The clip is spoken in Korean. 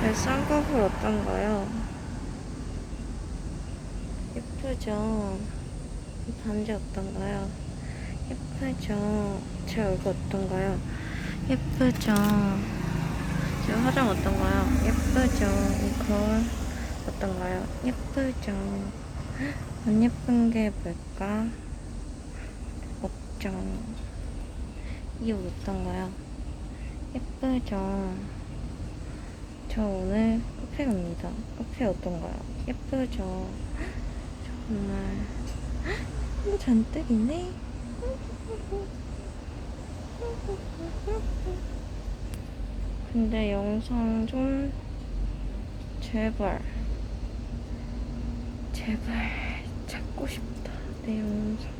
제 쌍꺼풀 어떤가요? 예쁘죠? 이 반지 어떤가요? 예쁘죠? 제 얼굴 어떤가요? 예쁘죠? 제 화장 어떤가요? 예쁘죠? 이 거울 어떤가요? 예쁘죠? 안 예쁜 게 뭘까? 없죠? 이 옷 어떤가요? 예쁘죠? 저 오늘 카페 갑니다. 카페 어떤가요? 예쁘죠? 정말 뭐 잔뜩 이네. 근데 영상 좀 제발 제발 찾고 싶다 내 영상.